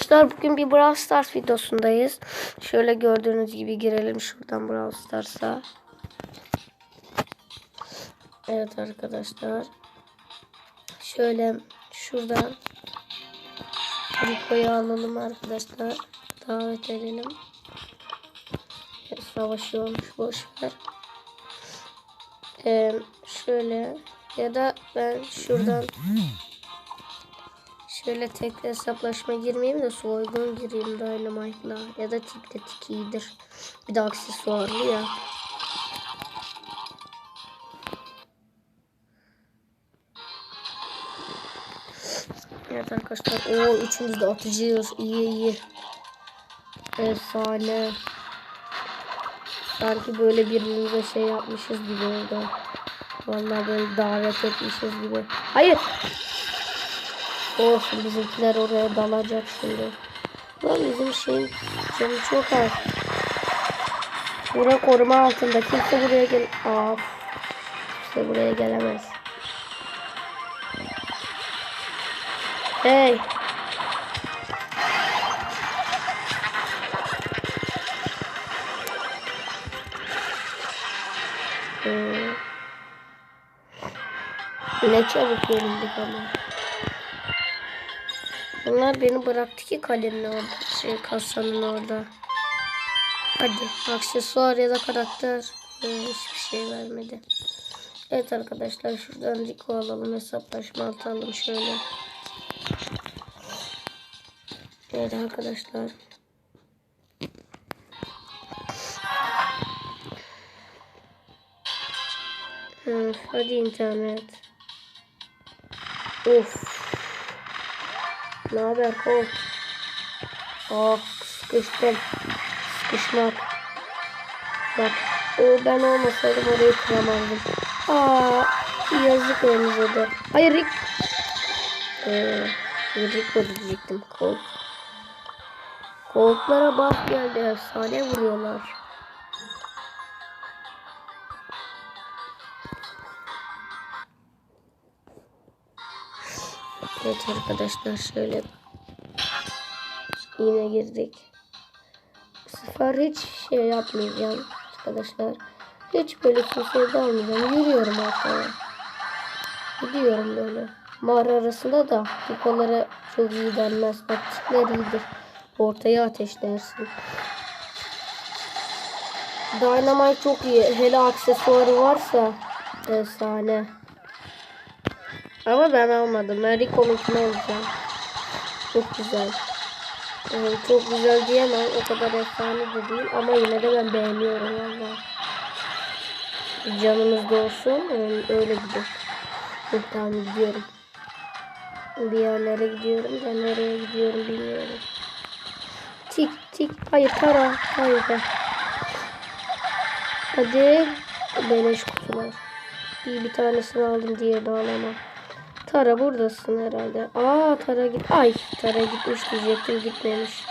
Arkadaşlar bugün bir Brawl Stars videosundayız. Şöyle gördüğünüz gibi girelim şuradan Brawl Stars'a. Evet arkadaşlar. Şöyle şuradan Rico'yu alalım arkadaşlar. Davet edelim. Savaşıyormuş boşver. Ee, şöyle ya da ben şuradan Şöyle tek hesaplaşma girmeyeyim de soygun gireyim Dynamite'la. Ya da tik de tik iyidir. Bir de aksesuarlı ya. Evet arkadaşlar. o üçümüz de atıcıyız. İyi iyi. Efsane. Sanki böyle birbirimize şey yapmışız gibi oldu. Vallahi böyle davet etmişiz gibi. Hayır. Olsun bizimkiler oraya dalacak şimdi. Lan bizim şeyin canı çok az. Bura koruma altında. Kimse buraya gel... Of. Kimse buraya gelemez. Hey. Hmm. Ne çabuk yenildik ama. Bunlar beni bıraktı ki kalemin orada. Şey kasanın orada. Hadi aksesuar ya da karakter. Ee, hiçbir şey vermedi. Evet arkadaşlar şuradan Rico alalım. Hesaplaşma atalım şöyle. Evet arkadaşlar. Hadi internet. Of. Ne haber kol? Ah sıkıştım. Sıkışmak. Bak o ben olmasaydım orayı kıramazdım. Aa yazık elinize de. Hayır Rick. Ee, Rico diyecektim. Colt. Colt'lara bak geldi. Efsane vuruyorlar. Evet arkadaşlar şöyle yine girdik. Bu sefer hiç şey yapmayacağım arkadaşlar. Hiç böyle kimseye dalmayacağım. Yürüyorum arkaya. Gidiyorum böyle. Mağara arasında da yukarılara çok iyi denmez. Taktikler iyidir. Ortaya ateşlersin. Dynamite çok iyi. Hele aksesuarı varsa efsane. Ama ben almadım. Ben Rico'nunkini alacağım. Çok güzel. Yani çok güzel diyemem. O kadar efsane de değil. Ama yine de ben beğeniyorum valla. Canımız da olsun. Öyle gidiyor. Tamam gidiyorum. Bir yerlere gidiyorum. Ben nereye gidiyorum bilmiyorum. Tik tik. Hayır tara. Hayır be. Hadi. Beleş kutular. Bir, bir tanesini aldım. Diğerini alamam. Tara buradasın herhalde. Aa Tara git. Ay Tara gitmiş diyecektim gitmemiş.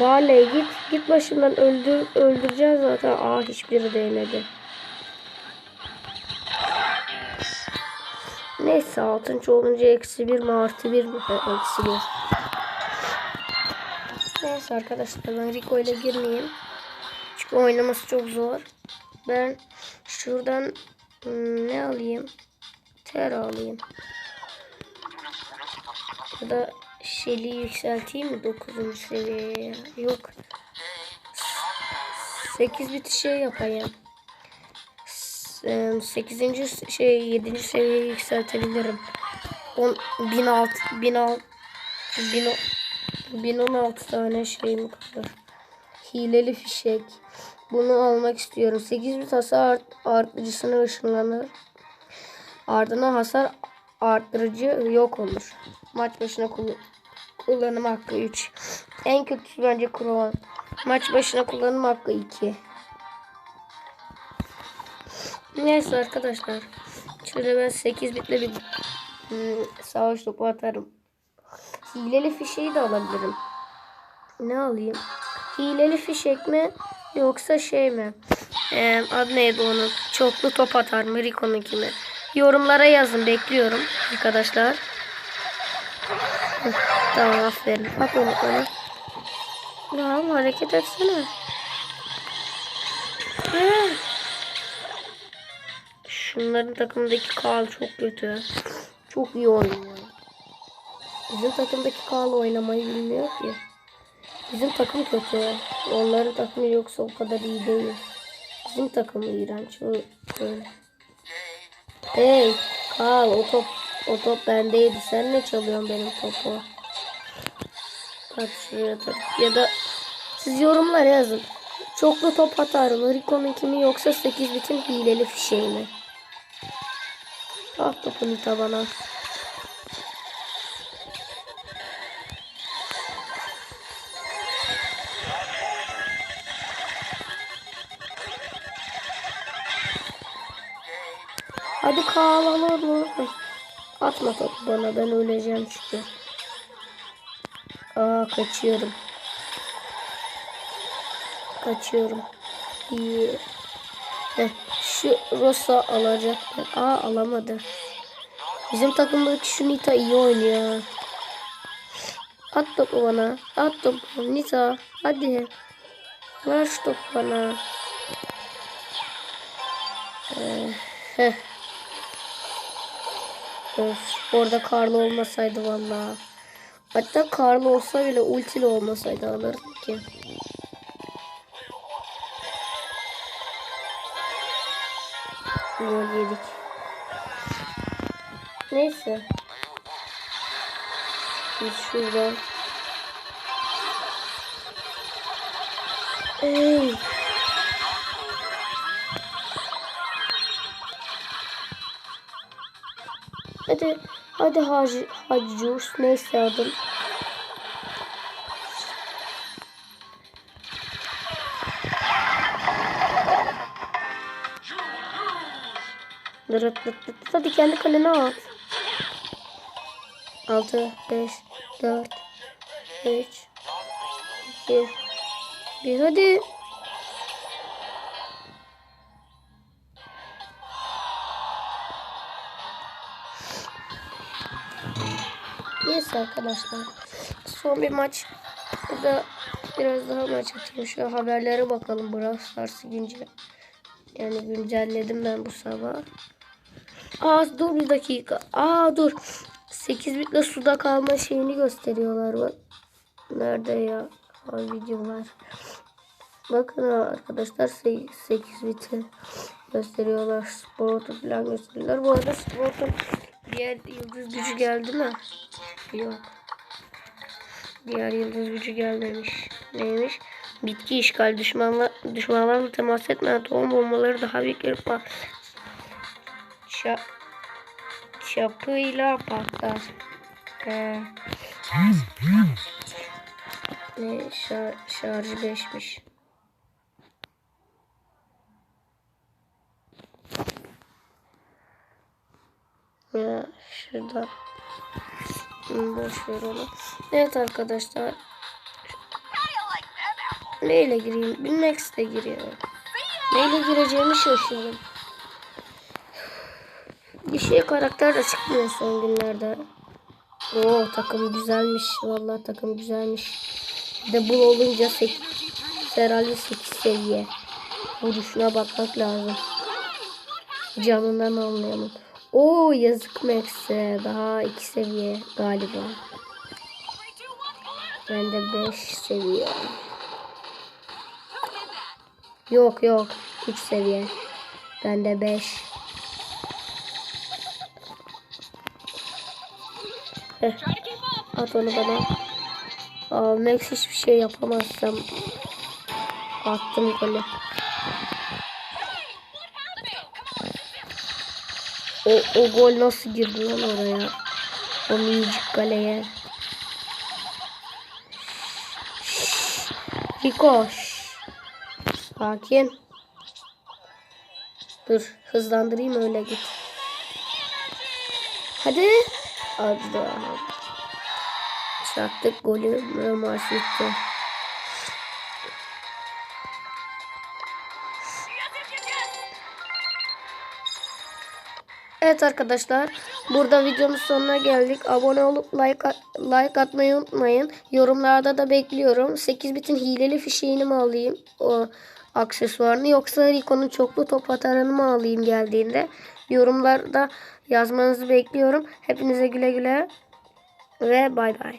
Bale git. Git başımdan öldür öldüreceğiz zaten. Aa hiçbiri değmedi. Neyse altıncı olunca eksi bir mi artı bir mi? Eksi bir. Neyse arkadaşlar ben Rico ile girmeyeyim. Çünkü oynaması çok zor. Ben şuradan hmm, ne alayım? Ter alayım. Ya da Shelly'i yükselteyim mi 9. seviyeye? Yok. 8 bit şey yapayım. 8. şey 7. seviyeye yükseltebilirim. 10 1006 1006 1016 tane şeyim kalır. Hileli fişek. Bunu almak istiyorum. 8 bit hasar artırıcısına ışınlanır. Ardına hasar arttırıcı yok olur. Maç başına kullan kullanım hakkı 3. En kötüsü bence Crown. Maç başına kullanım hakkı 2. Neyse arkadaşlar. Şöyle ben 8 bitle bir hmm, savaş topu atarım. Hileli fişeği de alabilirim. Ne alayım? Hileli fişek mi? Yoksa şey mi? Ee, adı neydi onun? Çoklu top atar mı? Rico'nunki mi? Yorumlara yazın bekliyorum arkadaşlar. Heh, tamam aferin. At onu bana. Tamam hareket etsene. Heh. Şunların takımdaki Karl çok kötü. Çok iyi oynuyor. Bizim takımdaki Karl oynamayı bilmiyor ki. Bizim takım kötü. Onların takımı yoksa o kadar iyi değil. Bizim takımı iğrenç. Öyle. Hey Karl o top o top bendeydi. Sen ne çalıyorsun benim topu? At şuraya tak. Ya da siz yorumlara yazın. Çoklu top atar mı? Rico'nun kimi yoksa 8 bitin hileli fişeği mi? Ah topunu tabana. Hadi kağla onu. Atma topu bana ben öleceğim çünkü. Aa kaçıyorum. Kaçıyorum. İyi. Heh, şu Rosa alacak. Aa alamadı. Bizim takımdaki şu Nita iyi oynuyor. At topu bana. At topu. Nita. Hadi. Ver şu topu bana. Ee, heh. Of, orada Karlı olmasaydı vallahi. Hatta Karlı olsa bile ultili olmasaydı alırdım ki. Gol yedik. Neyse. Biz şuradan. Ey. Hadi, hadi Hacı, Hacı Juice. Neyse adım. Dırıt dırıt dırıt. Hadi kendi kalene at. 6, 5, 4, 3, 2, 1. Hadi. Neyse arkadaşlar. Son bir maç. Burada biraz daha maç atayım. Şu haberlere bakalım. Brawl Stars'ı güncel. Yani güncelledim ben bu sabah. Aa dur bir dakika. Aa dur. 8 bitle suda kalma şeyini gösteriyorlar bak. Nerede ya? Aa, videolar. Bakın arkadaşlar 8 biti gösteriyorlar. Sportu falan gösteriyorlar. Bu arada Sport'un diğer yıldız gücü geldi mi? Yok. Diğer yıldız gücü gelmemiş. Neymiş? Bitki işgal düşmanla, düşmanlarla temas etmeyen tohum bombaları daha büyük bir pa- ça, çapıyla patlar. Ee, ne şar, şarjı 5'miş. Ya şurada. Hmm, Boş ver onu. Evet arkadaşlar. Neyle gireyim? Bir Max'le giriyorum. Neyle gireceğimi şaşırdım. Bir şey karakter de çıkmıyor son günlerde. Oo takım güzelmiş. Vallahi takım güzelmiş. De bu olunca 8 herhalde 8 seviye. Vuruşuna bakmak lazım. Canından anlayamam. Oo yazık Max'e. Daha 2 seviye galiba. Ben de 5 seviye. Yok yok. 3 seviye. Ben de 5. Heh. At onu bana. Aa, Max hiçbir şey yapamazsam attım golü. O, o gol nasıl girdi lan oraya? O minicik kaleye. Rico. Sakin. Dur hızlandırayım öyle git. Hadi. Hadi. Çaktık golü maç bitti. Arkadaşlar. Burada videonun sonuna geldik. Abone olup like like atmayı unutmayın. Yorumlarda da bekliyorum. 8 bitin hileli fişeğini mi alayım? O aksesuarını yoksa Rico'nun çoklu top atarını mı alayım geldiğinde? Yorumlarda yazmanızı bekliyorum. Hepinize güle güle ve bay bay.